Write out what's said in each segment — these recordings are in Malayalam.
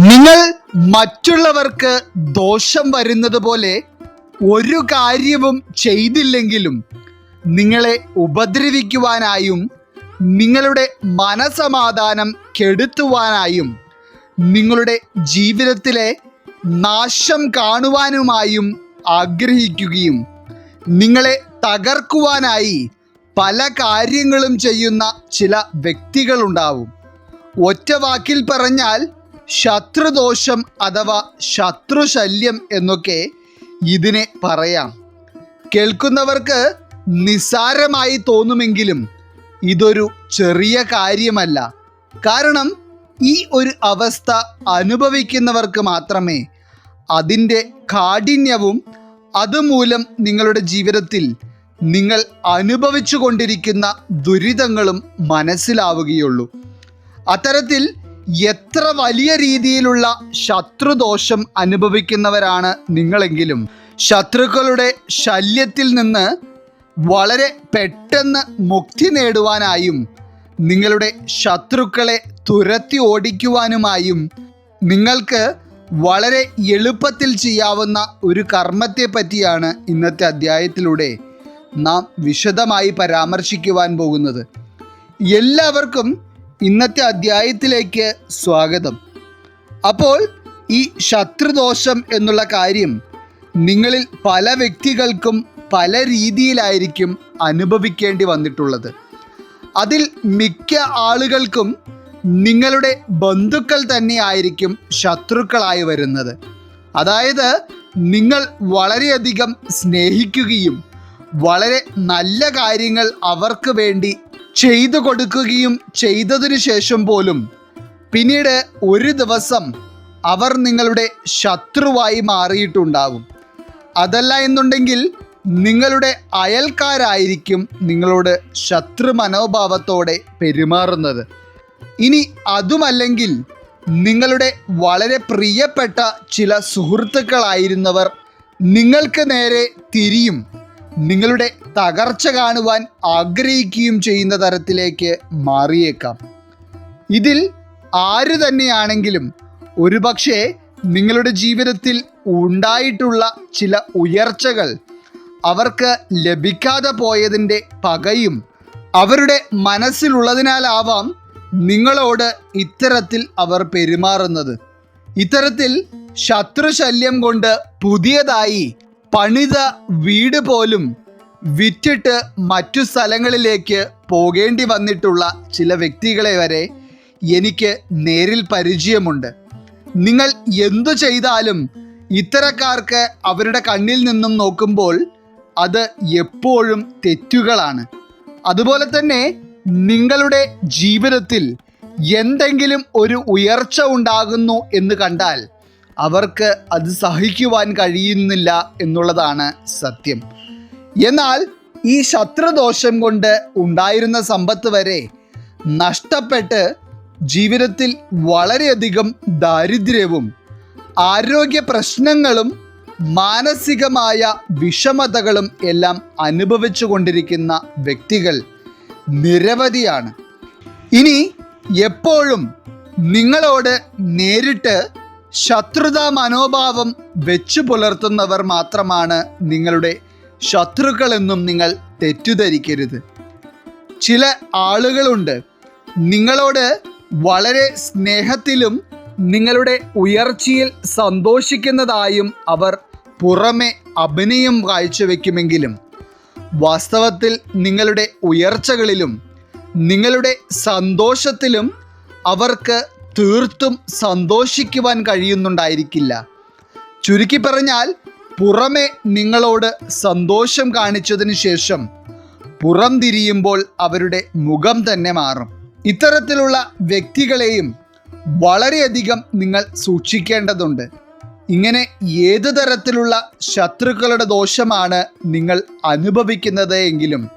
നിങ്ങൾ മറ്റുള്ളവർക്ക് ദോഷം വരുന്നത് പോലെ ഒരു കാര്യവും ചെയ്തില്ലെങ്കിലും നിങ്ങളെ ഉപദ്രവിക്കുവാനായും നിങ്ങളുടെ മനസമാധാനം കെടുത്തുവാനായും നിങ്ങളുടെ ജീവിതത്തിലെ നാശം കാണുവാനുമായും ആഗ്രഹിക്കുകയും നിങ്ങളെ തകർക്കുവാനായി പല കാര്യങ്ങളും ചെയ്യുന്ന ചില വ്യക്തികളുണ്ടാവും. ഒറ്റ വാക്കിൽ പറഞ്ഞാൽ ശത്രുദോഷം അഥവാ ശത്രുശല്യം എന്നൊക്കെ ഇതിനെ പറയാം. കേൾക്കുന്നവർക്ക് നിസ്സാരമായി തോന്നുമെങ്കിലും ഇതൊരു ചെറിയ കാര്യമല്ല. കാരണം ഈ ഒരു അവസ്ഥ അനുഭവിക്കുന്നവർക്ക് മാത്രമേ അതിന്റെ കാഠിന്യവും അതുമൂലം നിങ്ങളുടെ ജീവിതത്തിൽ നിങ്ങൾ അനുഭവിച്ചു കൊണ്ടിരിക്കുന്ന ദുരിതങ്ങളും മനസ്സിലാവുകയുള്ളൂ. അത്തരത്തിൽ എത്ര വലിയ രീതിയിലുള്ള ശത്രുദോഷം അനുഭവിക്കുന്നവരാണ് നിങ്ങളെങ്കിലും. ശത്രുക്കളുടെ ശല്യത്തിൽ നിന്ന് വളരെ പെട്ടെന്ന് മുക്തി നേടുവാനായും നിങ്ങളുടെ ശത്രുക്കളെ തുരത്തി ഓടിക്കുവാനുമായും നിങ്ങൾക്ക് വളരെ എളുപ്പത്തിൽ ചെയ്യാവുന്ന ഒരു കർമ്മത്തെ പറ്റിയാണ് ഇന്നത്തെ അധ്യായത്തിലൂടെ നാം വിശദമായി പരാമർശിക്കുവാൻ പോകുന്നത്. എല്ലാവർക്കും ഇന്നത്തെ അധ്യായത്തിലേക്ക് സ്വാഗതം. അപ്പോൾ ഈ ശത്രുദോഷം എന്നുള്ള കാര്യം നിങ്ങളിൽ പല വ്യക്തികൾക്കും പല രീതിയിലായിരിക്കും അനുഭവിക്കേണ്ടി വന്നിട്ടുള്ളത്. അതിൽ മിക്ക ആളുകൾക്കും നിങ്ങളുടെ ബന്ധുക്കൾ തന്നെയായിരിക്കും ശത്രുക്കളായി വരുന്നത്. അതായത് നിങ്ങൾ വളരെയധികം സ്നേഹിക്കുകയും വളരെ നല്ല കാര്യങ്ങൾ അവർക്ക് വേണ്ടി ചെയ്തു കൊടുക്കുകയും ചെയ്തതിനു ശേഷം പോലും പിന്നീട് ഒരു ദിവസം അവർ നിങ്ങളുടെ ശത്രുവായി മാറിയിട്ടുണ്ടാവും അതല്ല എന്നുണ്ടെങ്കിൽ നിങ്ങളുടെ അയൽക്കാരായിരിക്കും നിങ്ങളോട് ശത്രു മനോഭാവത്തോടെ പെരുമാറുന്നത്. ഇനി അതുമല്ലെങ്കിൽ നിങ്ങളുടെ വളരെ പ്രിയപ്പെട്ട ചില സുഹൃത്തുക്കളായിരുന്നവർ നിങ്ങൾക്ക് നേരെ തിരിയും. നിങ്ങളുടെ തകർച്ച കാണുവാൻ ആഗ്രഹിക്കുകയും ചെയ്യുന്ന തരത്തിലേക്ക് മാറിയേക്കാം. ഇതിൽ ആര് തന്നെയാണെങ്കിലും ഒരുപക്ഷെ നിങ്ങളുടെ ജീവിതത്തിൽ ഉണ്ടായിട്ടുള്ള ചില ഉയർച്ചകൾ അവർക്ക് ലഭിക്കാതെ പോയതിന്റെ പകയും അവരുടെ മനസ്സിലുള്ളതിനാലാവാം നിങ്ങളോട് ഇത്തരത്തിൽ അവർ പെരുമാറുന്നത്. ഇത്തരത്തിൽ ശത്രുശല്യം കൊണ്ട് പുതിയതായി പണിത വീട് പോലും വിറ്റിട്ട് മറ്റു സ്ഥലങ്ങളിലേക്ക് പോകേണ്ടി വന്നിട്ടുള്ള ചില വ്യക്തികളെ വരെ എനിക്ക് നേരിൽ പരിചയമുണ്ട്. നിങ്ങൾ എന്തു ചെയ്താലും ഇത്തരക്കാർക്ക് അവരുടെ കണ്ണിൽ നിന്നും നോക്കുമ്പോൾ അത് എപ്പോഴും തെറ്റുകളാണ്. അതുപോലെ തന്നെ നിങ്ങളുടെ ജീവിതത്തിൽ എന്തെങ്കിലും ഒരു ഉയർച്ച ഉണ്ടാകുന്നു എന്ന് കണ്ടാൽ അവർക്ക് അത് സഹിക്കുവാൻ കഴിയുന്നില്ല എന്നുള്ളതാണ് സത്യം. എന്നാൽ ഈ ശത്രുദോഷം കൊണ്ട് ഉണ്ടായിരുന്ന സമ്പത്ത് വരെ നഷ്ടപ്പെട്ട് ജീവിതത്തിൽ വളരെയധികം ദാരിദ്ര്യവും ആരോഗ്യ പ്രശ്നങ്ങളും മാനസികമായ വിഷമതകളും എല്ലാം അനുഭവിച്ചു കൊണ്ടിരിക്കുന്ന വ്യക്തികൾ നിരവധിയാണ്. ഇനി എപ്പോഴും നിങ്ങളോട് നേരിട്ട് ശത്രുതാ മനോഭാവം വെച്ചു പുലർത്തുന്നവർ മാത്രമാണ് നിങ്ങളുടെ ശത്രുക്കളെന്നും നിങ്ങൾ തെറ്റിദ്ധരിക്കരുത്. ചില ആളുകളുണ്ട് നിങ്ങളോട് വളരെ സ്നേഹത്തിലും നിങ്ങളുടെ ഉയർച്ചയിൽ സന്തോഷിക്കുന്നതായും അവർ പുറമെ അഭിനയം കാഴ്ചവെക്കുമെങ്കിലും വാസ്തവത്തിൽ നിങ്ങളുടെ ഉയർച്ചകളിലും നിങ്ങളുടെ സന്തോഷത്തിലും അവർക്ക് തീർത്തും സന്തോഷിക്കുവാൻ കഴിയുന്നുണ്ടായിരിക്കില്ല. ചുരുക്കി പറഞ്ഞാൽ പുറമെ നിങ്ങളോട് സന്തോഷം കാണിച്ചതിന് ശേഷം പുറം തിരിയുമ്പോൾ അവരുടെ മുഖം തന്നെ മാറും. ഇത്തരത്തിലുള്ള വ്യക്തികളെയും വളരെയധികം നിങ്ങൾ സൂക്ഷിക്കേണ്ടതുണ്ട്. ഇങ്ങനെ ഏത് തരത്തിലുള്ള ശത്രുക്കളുടെ ദോഷമാണ് നിങ്ങൾ അനുഭവിക്കുന്നത് എങ്കിലും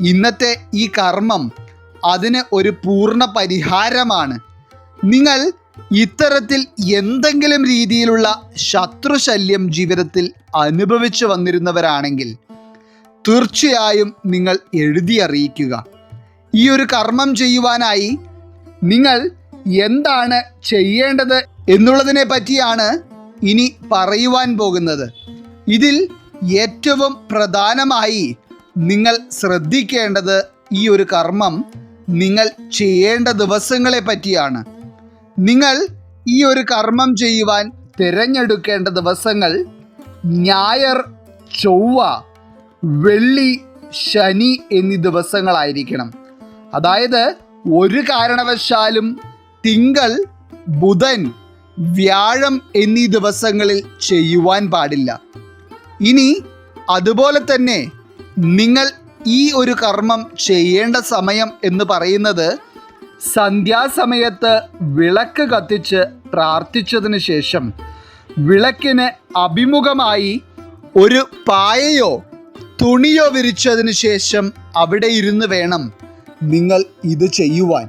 ഇന്നത്തെ ഈ കർമ്മം അതിന് ഒരു പൂർണ പരിഹാരമാണ്. നിങ്ങൾ ഇത്തരത്തിൽ എന്തെങ്കിലും രീതിയിലുള്ള ശത്രുശല്യം ജീവിതത്തിൽ അനുഭവിച്ചു വന്നിരുന്നവരാണെങ്കിൽ തീർച്ചയായും നിങ്ങൾ എഴുതി അറിയിക്കുക. ഈ ഒരു കർമ്മം ചെയ്യുവാനായി നിങ്ങൾ എന്താണ് ചെയ്യേണ്ടത് എന്നുള്ളതിനെ പറ്റിയാണ് ഇനി പറയുവാൻ പോകുന്നത്. ഇതിൽ ഏറ്റവും പ്രധാനമായി നിങ്ങൾ ശ്രദ്ധിക്കേണ്ടത് ഈ ഒരു കർമ്മം നിങ്ങൾ ചെയ്യേണ്ട ദിവസങ്ങളെ പറ്റിയാണ്. നിങ്ങൾ ഈ ഒരു കർമ്മം ചെയ്യുവാൻ തിരഞ്ഞെടുക്കേണ്ട ദിവസങ്ങൾ ഞായർ ചൊവ്വ വെള്ളി ശനി എന്നീ ദിവസങ്ങളായിരിക്കണം. അതായത് ഒരു കാരണവശാലും തിങ്കൾ ബുധൻ വ്യാഴം എന്നീ ദിവസങ്ങളിൽ ചെയ്യുവാൻ പാടില്ല. ഇനി അതുപോലെ തന്നെ നിങ്ങൾ ഈ ഒരു കർമ്മം ചെയ്യേണ്ട സമയം എന്ന് പറയുന്നത് സന്ധ്യാസമയത്ത് വിളക്ക് കത്തിച്ച് പ്രാർത്ഥിച്ചതിന് ശേഷം വിളക്കിന് അഭിമുഖമായി ഒരു പായയോ തുണിയോ വിരിച്ചതിന് ശേഷം അവിടെ ഇരുന്ന് വേണം നിങ്ങൾ ഇത് ചെയ്യുവാൻ.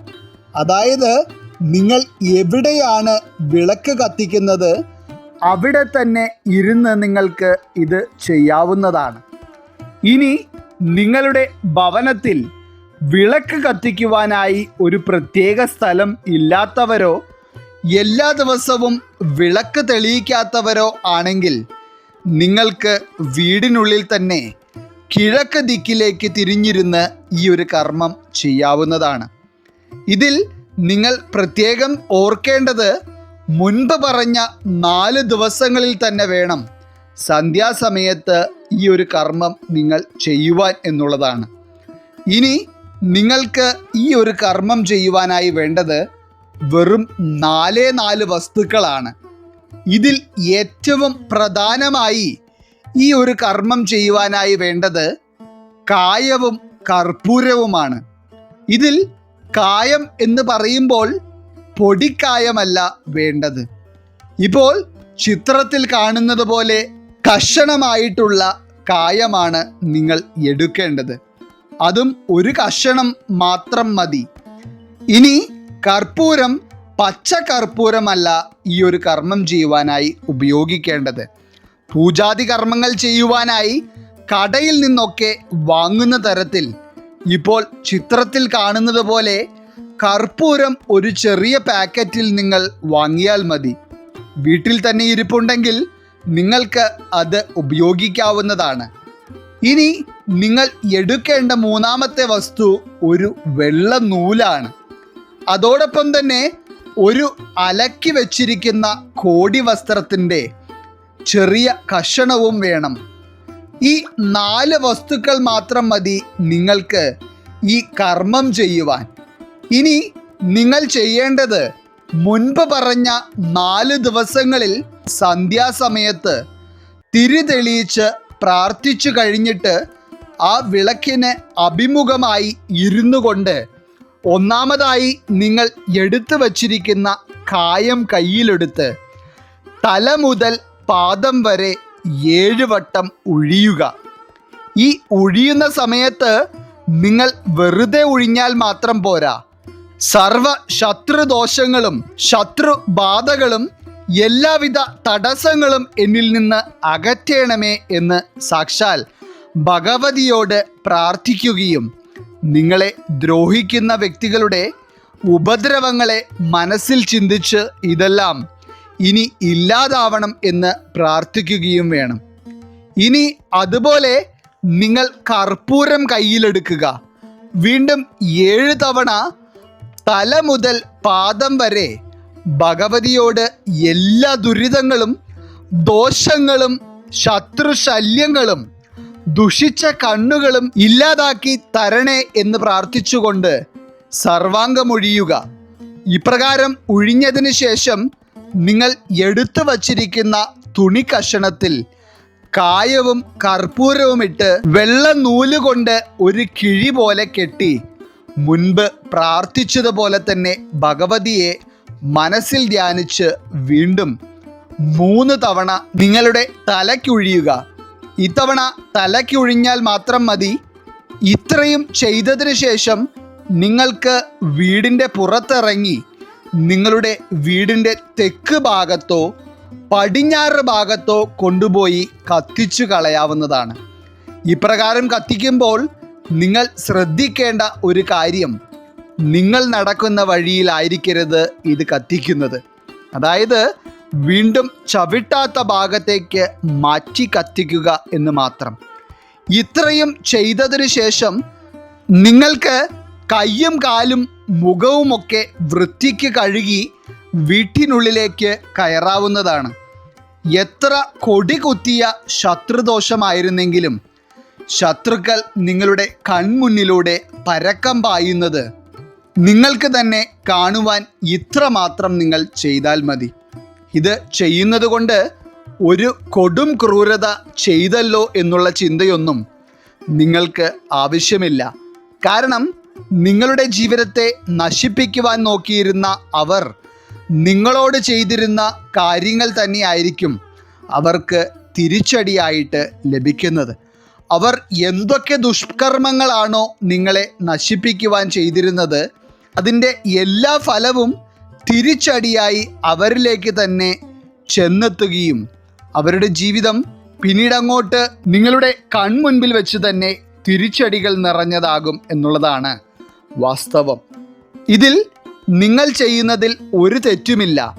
അതായത് നിങ്ങൾ എവിടെയാണ് വിളക്ക് കത്തിക്കുന്നത് അവിടെ തന്നെ ഇരുന്ന് നിങ്ങൾക്ക് ഇത് ചെയ്യാവുന്നതാണ്. ഇനി നിങ്ങളുടെ ഭവനത്തിൽ വിളക്ക് കത്തിക്കുവാനായി ഒരു പ്രത്യേക സ്ഥലം ഇല്ലാത്തവരോ? എല്ലാ ദിവസവും വിളക്ക് തെളിയിക്കാത്തവരോ ആണെങ്കിൽ നിങ്ങൾക്ക് വീടിനുള്ളിൽ തന്നെ കിഴക്ക് ദിക്കിലേക്ക് തിരിഞ്ഞിരുന്ന് ഈ ഒരു കർമ്മം ചെയ്യാവുന്നതാണ്. ഇതിൽ നിങ്ങൾ പ്രത്യേകം ഓർക്കേണ്ടത് മുൻപ് പറഞ്ഞ നാല് ദിവസങ്ങളിൽ തന്നെ വേണം സന്ധ്യാസമയത്ത് ഈ ഒരു കർമ്മം നിങ്ങൾ ചെയ്യുവാൻ എന്നുള്ളതാണ്. ഇനി നിങ്ങൾക്ക് ഈ ഒരു കർമ്മം ചെയ്യുവാനായി വേണ്ടത് വെറും നാലേ നാല് വസ്തുക്കളാണ്. ഇതിൽ ഏറ്റവും പ്രധാനമായി ഈ ഒരു കർമ്മം ചെയ്യുവാനായി വേണ്ടത് കായവും കർപ്പൂരവുമാണ്. ഇതിൽ കായം എന്ന് പറയുമ്പോൾ പൊടിക്കായമല്ല വേണ്ടത്. ഇപ്പോൾ ചിത്രത്തിൽ കാണുന്നത് പോലെ കഷണമായിട്ടുള്ള കായമാണ് നിങ്ങൾ എടുക്കേണ്ടത്. അതും ഒരു കഷണം മാത്രം മതി. ഇനി കർപ്പൂരം പച്ച കർപ്പൂരമല്ല ഈ ഒരു കർമ്മം ചെയ്യുവാനായി ഉപയോഗിക്കേണ്ടത്. പൂജാതി കർമ്മങ്ങൾ ചെയ്യുവാനായി കടയിൽ നിന്നൊക്കെ വാങ്ങുന്ന തരത്തിൽ. ഇപ്പോൾ ചിത്രത്തിൽ കാണുന്നത് പോലെ കർപ്പൂരം ഒരു ചെറിയ പാക്കറ്റിൽ നിങ്ങൾ വാങ്ങിയാൽ മതി. വീട്ടിൽ തന്നെ ഇരിപ്പുണ്ടെങ്കിൽ നിങ്ങൾക്ക് അത് ഉപയോഗിക്കാവുന്നതാണ്. ഇനി നിങ്ങൾ എടുക്കേണ്ട മൂന്നാമത്തെ വസ്തു ഒരു വെള്ള നൂലാണ്. അതോടൊപ്പം തന്നെ ഒരു അലക്കി വച്ചിരിക്കുന്ന കോടി വസ്ത്രത്തിന്റെ ചെറിയ കഷണവും വേണം. ഈ നാല് വസ്തുക്കൾ മാത്രം മതി നിങ്ങൾക്ക് ഈ കർമ്മം ചെയ്യുവാൻ. ഇനി നിങ്ങൾ ചെയ്യേണ്ടത് മുൻപ് പറഞ്ഞ നാല് ദിവസങ്ങളിൽ സന്ധ്യാസമയത്ത് തിരി തെളിയിച്ച് പ്രാർത്ഥിച്ചു കഴിഞ്ഞിട്ട് ആ വിളക്കിന് അഭിമുഖമായി ഇരുന്നു കൊണ്ട് ഒന്നാമതായി നിങ്ങൾ എടുത്തു വച്ചിരിക്കുന്ന കായം കയ്യിലെടുത്ത് തല മുതൽ പാദം വരെ ഏഴ് വട്ടം ഒഴിയുക ഈ ഒഴിയുന്ന സമയത്ത് നിങ്ങൾ വെറുതെ ഒഴിഞ്ഞാൽ മാത്രം പോരാ. സർവ ശത്രുദോഷങ്ങളും ശത്രുബാധകളും എല്ലാവിധ തടസ്സങ്ങളും എന്നിൽ നിന്ന് അകറ്റേണമേ എന്ന് സാക്ഷാൽ ഭഗവതിയോട് പ്രാർത്ഥിക്കുകയും നിങ്ങളെ ദ്രോഹിക്കുന്ന വ്യക്തികളുടെ ഉപദ്രവങ്ങളെ മനസ്സിൽ ചിന്തിച്ച് ഇതെല്ലാം ഇനി ഇല്ലാതാവണം എന്ന് പ്രാർത്ഥിക്കുകയും വേണം. ഇനി അതുപോലെ നിങ്ങൾ കർപ്പൂരം കയ്യിലെടുക്കുക. വീണ്ടും ഏഴ് തവണ തല മുതൽ പാദം വരെ ഭഗവതിയോട് എല്ലാ ദുരിതങ്ങളും ദോഷങ്ങളും ശത്രുശല്യങ്ങളും ദുഷിച്ച കണ്ണുകളും ഇല്ലാതാക്കി തരണേ എന്ന് പ്രാർത്ഥിച്ചുകൊണ്ട് സർവാംഗമൊഴിയുക. ഇപ്രകാരം ഒഴിഞ്ഞതിന് ശേഷം നിങ്ങൾ എടുത്തു വച്ചിരിക്കുന്ന തുണി കഷണത്തിൽ കായവും കർപ്പൂരവും ഇട്ട് വെള്ള നൂൽ കൊണ്ട് ഒരു കിഴി പോലെ കെട്ടി മുൻപ് പ്രാർത്ഥിച്ചതുപോലെ തന്നെ ഭഗവതിയെ മനസ്സിൽ ധ്യാനിച്ച് വീണ്ടും മൂന്ന് തവണ നിങ്ങളുടെ തലയ്ക്കൊഴിയുക ഇത്തവണ തലയ്ക്കൊഴിഞ്ഞാൽ മാത്രം മതി. ഇത്രയും ചെയ്തതിന് ശേഷം നിങ്ങൾക്ക് വീടിന്റെ പുറത്തിറങ്ങി നിങ്ങളുടെ വീടിന്റെ തെക്ക് ഭാഗത്തോ പടിഞ്ഞാറ് ഭാഗത്തോ കൊണ്ടുപോയി കത്തിച്ചു കളയാവുന്നതാണ്. ഇപ്രകാരം കത്തിക്കുമ്പോൾ നിങ്ങൾ ശ്രദ്ധിക്കേണ്ട ഒരു കാര്യം. നിങ്ങൾ നടക്കുന്ന വഴിയിലായിരിക്കരുത് ഇത് കത്തിക്കുന്നത്. അതായത് വീണ്ടും ചവിട്ടാത്ത ഭാഗത്തേക്ക് മാറ്റി കത്തിക്കുക എന്ന് മാത്രം. ഇത്രയും ചെയ്തതിനു ശേഷം നിങ്ങൾക്ക് കയ്യും കാലും മുഖവുമൊക്കെ വൃത്തിക്ക് കഴുകി വീട്ടിനുള്ളിലേക്ക് കയറാവുന്നതാണ്. എത്ര കൊടി കുത്തിയ ശത്രുദോഷമായിരുന്നെങ്കിലും ശത്രുക്കൾ നിങ്ങളുടെ കൺമുന്നിലൂടെ പരക്കം പായുന്നത് നിങ്ങൾക്ക് തന്നെ കാണുവാൻ ഇത്രമാത്രം നിങ്ങൾ ചെയ്താൽ മതി. ഇത് ചെയ്യുന്നത് കൊണ്ട് ഒരു കൊടും ക്രൂരത ചെയ്തല്ലോ എന്നുള്ള ചിന്തയൊന്നും നിങ്ങൾക്ക് ആവശ്യമില്ല. കാരണം നിങ്ങളുടെ ജീവിതത്തെ നശിപ്പിക്കുവാൻ നോക്കിയിരുന്ന അവർ നിങ്ങളോട് ചെയ്തിരുന്ന കാര്യങ്ങൾ തന്നെയായിരിക്കും അവർക്ക് തിരിച്ചടിയായിട്ട് ലഭിക്കുന്നത്. അവർ എന്തൊക്കെ ദുഷ്കർമ്മങ്ങളാണോ നിങ്ങളെ നശിപ്പിക്കുവാൻ ചെയ്തിരുന്നത് അതിന്റെ എല്ലാ ഫലവും തിരിച്ചടിയായി അവരിലേക്ക് തന്നെ ചെന്നെത്തുകയും അവരുടെ ജീവിതം പിന്നീടങ്ങോട്ട് നിങ്ങളുടെ കൺമുൻപിൽ വെച്ച് തന്നെ തിരിച്ചടികൾ നിറഞ്ഞതാകും എന്നുള്ളതാണ് വാസ്തവം. ഇതിൽ നിങ്ങൾ ചെയ്യുന്നതിൽ ഒരു തെറ്റുമില്ല.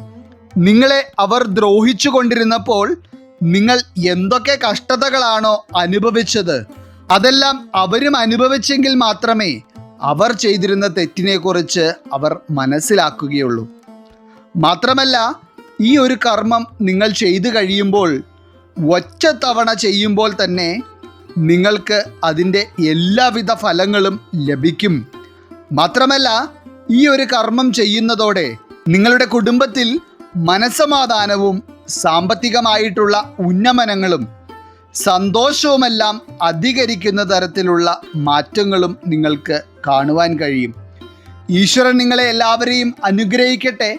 നിങ്ങളെ അവർ ദ്രോഹിച്ചു കൊണ്ടിരുന്നപ്പോൾ നിങ്ങൾ എന്തൊക്കെ കഷ്ടതകളാണോ അനുഭവിച്ചത് അതെല്ലാം അവരും അനുഭവിച്ചെങ്കിൽ മാത്രമേ അവർ ചെയ്തിരുന്ന തെറ്റിനെക്കുറിച്ച് അവർ മനസ്സിലാക്കുകയുള്ളൂ. മാത്രമല്ല ഈ ഒരു കർമ്മം നിങ്ങൾ ചെയ്തു കഴിയുമ്പോൾ ഒറ്റ തവണ ചെയ്യുമ്പോൾ തന്നെ നിങ്ങൾക്ക് അതിന്റെ എല്ലാവിധ ഫലങ്ങളും ലഭിക്കും. മാത്രമല്ല ഈ ഒരു കർമ്മം ചെയ്യുന്നതോടെ നിങ്ങളുടെ കുടുംബത്തിൽ മനസമാധാനവും സാമ്പത്തികമായിട്ടുള്ള ഉന്നമനങ്ങളും സന്തോഷവുമെല്ലാം അധികരിക്കുന്ന തരത്തിലുള്ള മാറ്റങ്ങളും നിങ്ങൾക്ക് കാണുവാൻ കഴിയും. ഈശ്വരൻ നിങ്ങളെ എല്ലാവരെയും അനുഗ്രഹിക്കട്ടെ.